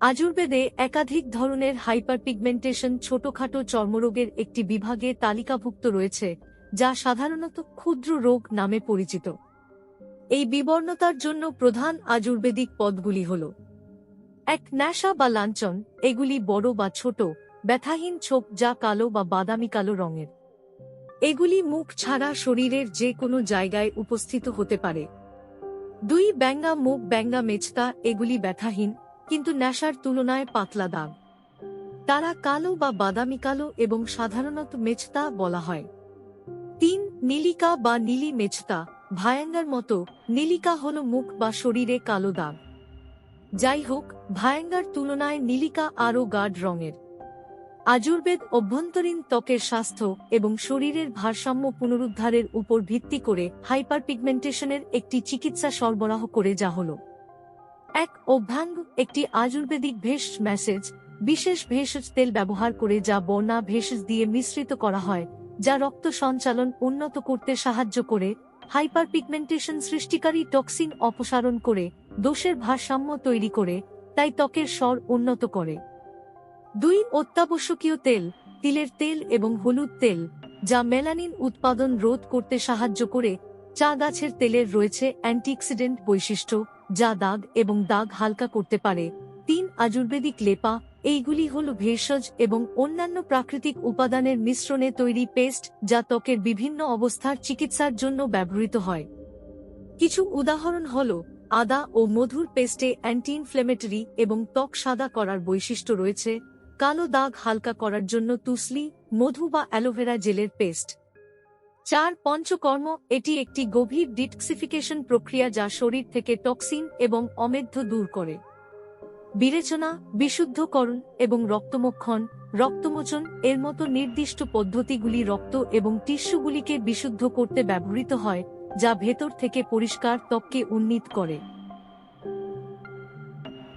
আজুর্বেদে একাধিক ধরনের হাইপারপিগমেন্টেশন ছোটখাটো চর্মরোগের একটি বিভাগে তালিকাভুক্ত রয়েছে, যা সাধারণত ক্ষুদ্র রোগ নামে পরিচিত। এই বিবর্ণতার জন্য প্রধান আজুর্বেদিক পদগুলি হল এক ন্যাশা বা লাঞ্ছন, এগুলি বড় বা ছোট, ব্যথাহীন ছোপ যা কালো বা বাদামি কালো রঙের। এগুলি মুখ ছাড়া শরীরের যে কোনো জায়গায় উপস্থিত হতে পারে। দুই, ব্যাঙ্গা মুখ, ব্যাঙ্গা মেচতা এগুলি ব্যথাহীন কিন্তু নেশার তুলনায় পাতলা দাগ। তারা কালো বা বাদামি কালো এবং সাধারণত মেছতা বলা হয়। তিন, নীলিকা বা নীলি মেছতা ভায়াঙ্গার মতো, নীলিকা হল মুখ বা শরীরে কালো দাগ। যাই হোক ভায়াঙ্গার তুলনায় নীলিকা আরও গাঢ় রঙের। আজুর্বেদ অভ্যন্তরীণ ত্বকের স্বাস্থ্য এবং শরীরের ভারসাম্য পুনরুদ্ধারের উপর ভিত্তি করে হাইপারপিগমেন্টেশনের একটি চিকিৎসা সরবরাহ করে যা হল। এক অভ্যাঙ্গ একটি আয়ুর্বেদিক ভেষজ ম্যাসেজ, বিশেষ ভেষজ তেল ব্যবহার করে যা বর্ণা ভেষজ দিয়ে মিশ্রিত করা হয়, যা রক্ত সঞ্চালন উন্নত করতে সাহায্য করে, হাইপারপিগমেন্টেশন সৃষ্টিকারী টক্সিন অপসারণ করে, দোষের ভারসাম্য তৈরি করে, তাই ত্বকের স্বর উন্নত করে। দুই অত্যাবশ্যকীয় তেল, তিলের তেল এবং হলুদ তেল, যা মেলানিন উৎপাদন রোধ করতে সাহায্য করে, চা গাছের তেলের রয়েছে অ্যান্টিঅক্সিডেন্ট বৈশিষ্ট্য যা দাগ এবং দাগ হালকা করতে পারে। তিন আজুর্বেদিক লেপা, এইগুলি হল ভেষজ এবং অন্যান্য প্রাকৃতিক উপাদানের মিশ্রণে তৈরি পেস্ট, যা ত্বকের বিভিন্ন অবস্থার চিকিৎসার জন্য ব্যবহৃত হয়। কিছু উদাহরণ হল, আদা ও মধুর পেস্টে অ্যান্টি ইনফ্লেমেটরি এবং ত্বক সাদা করার বৈশিষ্ট্য রয়েছে। কালো দাগ হালকা করার জন্য তুসলি, মধু বা অ্যালোভেরা জেলের পেস্ট। চার পঞ্চকর্ম, এটি একটি গভীর ডিটক্সিফিকেশন প্রক্রিয়া যা শরীর থেকে টক্সিন এবং অমেধ্য দূর করে। বিবেচনা বিশুদ্ধকরণ এবং রক্তমক্ষণ, রক্তমোচন এর মতো নির্দিষ্ট পদ্ধতিগুলি রক্ত এবং টিস্যুগুলিকে বিশুদ্ধ করতে ব্যবহৃত হয়, যা ভেতর থেকে পরিষ্কার ত্বককে উন্নীত করে।